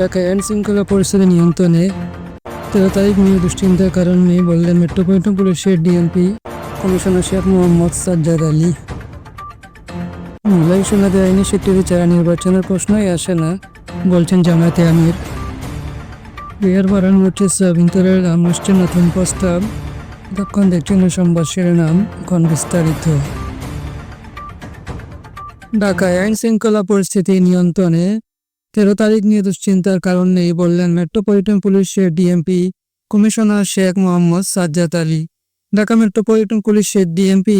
ঢাকায় আইন শৃঙ্খলা পরিস্থিতি নিয়ন্ত্রণে তেরো তারিখ নিয়ে দুশ্চিন্তার কারণ নেই বললেন মেট্রোপলিটন পুলিশের ডিএমপি কমিশনার শেখ মোহাম্মদ সাজ্জাদ আলী। মূলাই সোনাদের আইনি স্বীকৃতি ছাড়া নির্বাচনের প্রশ্নই আসে না, বলছেন জামায়াতে আমির। বিহার বাড়ানো হচ্ছে সাবিন্তরের নাম আসছে নতুন প্রস্তাব। তখন দেখছেন সংবাদ শিরোনাম, এখন বিস্তারিত। ঢাকায় আইন শৃঙ্খলা পরিস্থিতি নিয়ন্ত্রণে তেরো তারিখ নিয়ে দুশ্চিন্তার কারণ নেই বললেন মেট্রোপলিটন পুলিশের DMP commissioner Sheikh Mohammad Sajjad Ali. Dhaka metropolitan পুলিশের ডিএমপি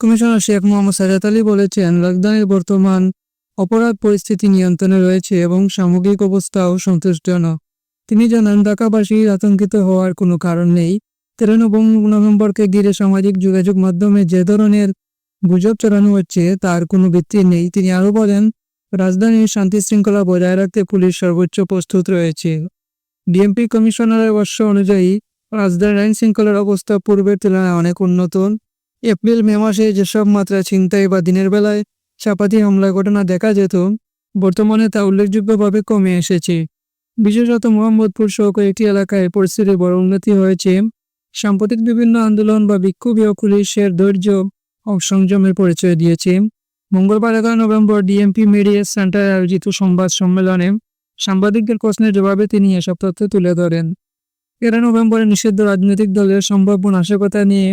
কমিশনার শেখ মোহাম্মদ সাজ্জাদ আলী বলেছেন রাজধানীর বর্তমান অপরাধ পরিস্থিতি নিয়ন্ত্রণে রয়েছে এবং সামগ্রিক অবস্থাও সন্তোষজনক। তিনি জানান ঢাকাবাসীর আতঙ্কিত হওয়ার কোনো কারণ নেই। তেরো নভেম্বরকে ঘিরে সামাজিক যোগাযোগ মাধ্যমে যে ধরনের গুজব চড়ানো হচ্ছে তার কোনো ভিত্তি নেই। তিনি আরও বলেন রাজধানীর শান্তি শৃঙ্খলা বজায় রাখতে পুলিশ সর্বোচ্চ প্রস্তুত রয়েছে। ডিএমপি কমিশনারের বর্ষ অনুযায়ী, রাজধানীর আইন শৃঙ্খলার অবস্থা পূর্বের তুলনায় অনেক উন্নত। এপ্রিল, মে মাসে যেসব মাত্রা ছিনতাই বা দিনের বেলায় চাপাতি হামলার ঘটনা দেখা যেত, বর্তমানে তা উল্লেখযোগ্যভাবে কমে এসেছে। বিশেষত মোহাম্মদপুর সহ কয়েকটি এলাকায় পরিস্থিতির বড় উন্নতি হয়েছে। সাম্প্রতিক বিভিন্ন আন্দোলন বা বিক্ষোভীয় পুলিশের ধৈর্য ও সংযমের পরিচয় দিয়েছে। মঙ্গলবার এগারো নভেম্বর ডিএমপি মিডিয়া সেন্টারে আয়োজিত সংবাদ সম্মেলনে সাংবাদিকদের প্রশ্নের জবাবে তিনি এসব তথ্য তুলে ধরেন। তেরো নভেম্বরে নিষিদ্ধ রাজনৈতিক দলের সম্ভাব্য নাশকতা নিয়ে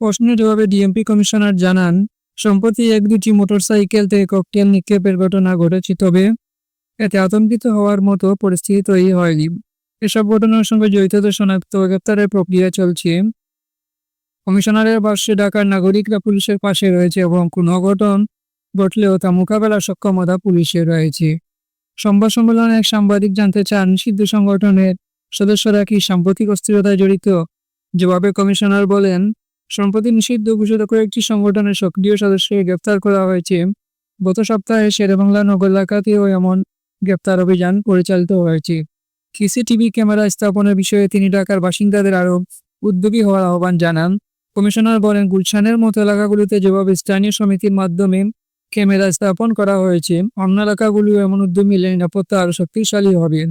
প্রশ্নের জবাবে ডিএমপি কমিশনার জানান, সম্প্রতি এক দুটি মোটরসাইকেল থেকে ককটেল নিক্ষেপের ঘটনা ঘটেছে, তবে এতে আতঙ্কিত হওয়ার মতো পরিস্থিতি তৈরি হয়নি। এসব ঘটনার সঙ্গে জড়িতদের শনাক্ত গ্রেপ্তারের প্রক্রিয়া চলছে। কমিশনারের ভাষ্যে ঢাকার নাগরিকরা পুলিশের পাশে রয়েছে এবং কোনো অঘটন ঘটলেও তা মোকাবেলার সক্ষমতা পুলিশের রয়েছে। সংবাদ সম্মেলনে এক সাংবাদিক জানতে চান সিদ্ধ সংগঠনের সদস্যরা কি সাম্প্রতিক অস্থিরতায় জড়িত? জবাবে কমিশনার বলেন, সম্প্রতি নিষিদ্ধ ঘোষিত কয়েকটি সংগঠনের সক্রিয় সদস্যকে গ্রেপ্তার করা হয়েছে। গত সপ্তাহে শেরেবাংলা নগর এলাকাতেও এমন গ্রেপ্তার অভিযান পরিচালিত হয়েছে। সিসিটিভি ক্যামেরা স্থাপনের বিষয়ে তিনি ঢাকার বাসিন্দাদের আরও উদ্যোগী হওয়ার আহ্বান জানান। কমিশনার বলেন, গুলশানের মতো এলাকাগুলিতে যেভাবে স্থানীয় সমিতির মাধ্যমে ক্যামেরা স্থাপন করা হয়েছে। অন্য এলাকাগুলিও এমন উদ্যোগ মিলে নিরাপত্তা আরও শক্তিশালী হবে।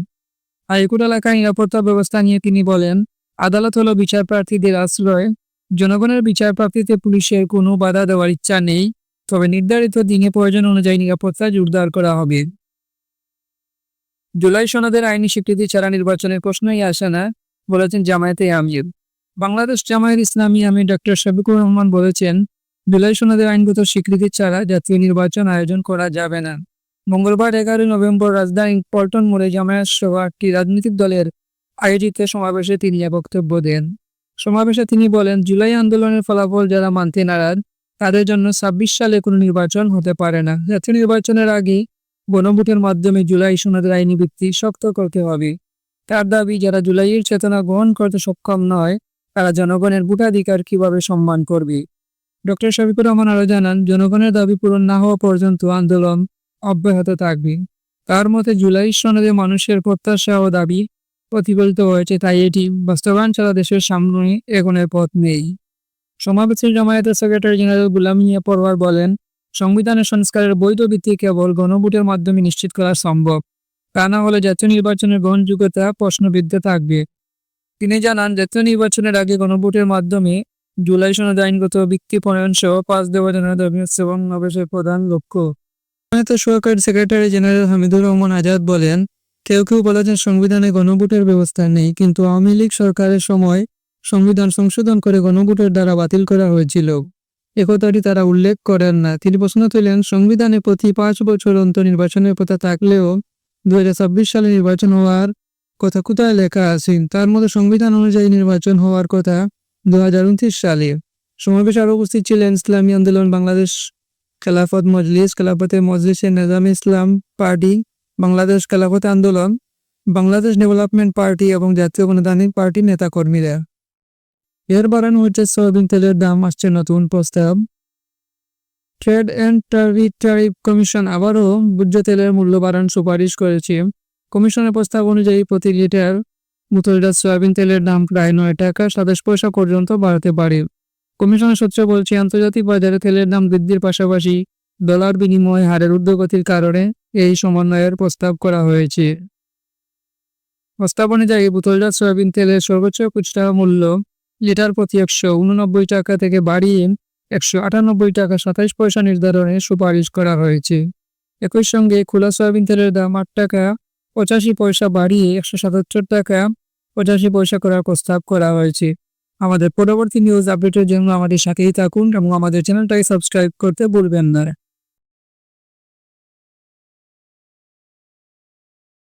হাইকোর্ট এলাকায় নিরাপত্তা ব্যবস্থা নিয়ে তিনি বলেন, আদালত হলো বিচার প্রার্থীদের আশ্রয়। জনগণের বিচার প্রাপ্তিতে পুলিশের কোনো বাধা দেওয়ার ইচ্ছা নেই, তবে নির্ধারিত দিনে প্রয়োজন অনুযায়ী নিরাপত্তা জোরদার করা হবে। জুলাই সনদের আইনি স্বীকৃতি ছাড়া নির্বাচনের প্রশ্নই আসে না, বলেছেন জামায়াতে আমির। বাংলাদেশ জামায়াত ইসলামী আমির ডক্টর শফিকুর রহমান বলেছেন জুলাই সনদের আইনগত স্বীকৃতি ছাড়া জাতীয় নির্বাচন আয়োজন করা যাবে না। মঙ্গলবার এগারোই নভেম্বর রাজধানী পল্টন মোড়ে জামায়াত সহ আটটি রাজনৈতিক দলের আয়োজিত সমাবেশে তিনি এ বক্তব্য দেন। সমাবেশে তিনি বলেন, জুলাই আন্দোলনের ফলাফল যারা মানতে নারাজ, তাদের জন্য ছাব্বিশ সালে কোনো নির্বাচন হতে পারে না। জাতীয় নির্বাচনের আগে গণভোটের মাধ্যমে জুলাই সনদের আইনি ভিত্তি শক্ত করতে হবে। তার দাবি, যারা জুলাইয়ের চেতনা গ্রহণ করতে সক্ষম নয়, তারা জনগণের ভোটাধিকার কীভাবে সম্মান করবে? ডক্টর শফিকুর রহমান আরও জানান, জনগণের দাবি পূরণ না হওয়া পর্যন্ত আন্দোলন অব্যাহত থাকবে। তার মতে, জুলাই সনদে মানুষের প্রত্যাশা ও দাবি প্রতিফলিত হয়েছে, তাই এটি বাস্তবায়ন ছাড়া দেশের সামনে এগোনের পথ নেই। সমাবেশের জামায়াতের সেক্রেটারি জেনারেল গুলাম মিয়া পরওয়ার বলেন, সংবিধানের সংস্কারের বৈধ ভিত্তি কেবল গণভোটের মাধ্যমে নিশ্চিত করা সম্ভব। তা না হলে জাতীয় নির্বাচনের গ্রহণযোগ্যতা প্রশ্নবিদ্ধ থাকবে। তিনি জানান, জাতীয় নির্বাচনের আগে গণভোটের মাধ্যমে জুলাই সনদ আইনগত ভিত্তি প্রণয়ন সহ পাঁচ দেওয়া দেবজনের দাবি এবং নবেশের প্রধান লক্ষ্য। জামায়াতের সহকারী সেক্রেটারি জেনারেল হামিদুর রহমান আজাদ বলেন, কেউ কেউ বলেছেন সংবিধানে গণভোটের ব্যবস্থা নেই, কিন্তু আওয়ামী লীগ সরকারের সময় সংবিধান সংশোধন করে গণভোটের দ্বারা বাতিল করা হয়েছিল। একথাটি তারা উল্লেখ করেন না। তিনি প্রশ্ন তুলেন, সংবিধানে প্রতি পাঁচ বছর অন্তর নির্বাচনের কথা থাকলেও দুই হাজার ছাব্বিশ সালে নির্বাচন হওয়ার কথা কোথায় লেখা আছে? তার মধ্যে সংবিধান অনুযায়ী নির্বাচন হওয়ার কথা দু সালে সমাবেশ আরও উপস্থিত ছিলেন ইসলামী আন্দোলন, বাংলাদেশ খেলাফত মজলিস, খেলাফতে মজলিসের নেজাম ইসলাম পার্টি, বাংলাদেশ খেলাফত আন্দোলন, বাংলাদেশ ডেভেলপমেন্ট পার্টি এবং জাতীয় গণতান্ত্রিক পার্টির নেতাকর্মীরা। এর বাড়ানো হচ্ছে সয়াবিন তেলের দাম আসছে নতুন প্রস্তাব। ট্রেড অ্যান্ড ট্যারিফ কমিশন আবারও ভোজ্য তেলের মূল্য বাড়ান সুপারিশ করেছে। কমিশনের প্রস্তাব অনুযায়ী প্রতি লিটার মুতলিটার সয়াবিন তেলের দাম প্রায় নয় টাকা, সাতাশ পয়সা পর্যন্ত বাড়াতে পারে। কমিশনের সূত্র বলছে, আন্তর্জাতিক বাজারে তেলের দাম বৃদ্ধির পাশাপাশি ডলার বিনিময় হারের ঊর্ধ্বগতির কারণে এই সমন্বয়ের প্রস্তাব করা হয়েছে। প্রস্তাব অনুযায়ী বোতলজাত সয়াবিন তেলের সর্বোচ্চ খুচরা মূল্য লিটার প্রতি একশো উননব্বই টাকা থেকে বাড়িয়ে একশো আটানব্বই টাকা সাতাইশ পয়সা নির্ধারণে সুপারিশ করা হয়েছে। একই সঙ্গে, খোলা সয়াবিন তেলের দাম আট টাকা, পঁচাশি পয়সা বাড়িয়ে একশো সাতাত্তর টাকা পঁচাশি পয়সা করার প্রস্তাব করা হয়েছে। আমাদের পরবর্তী নিউজ আপডেটের জন্য আমাদের সাথেই থাকুন এবং আমাদের চ্যানেলটাকে সাবস্ক্রাইব করতে ভুলবেন না।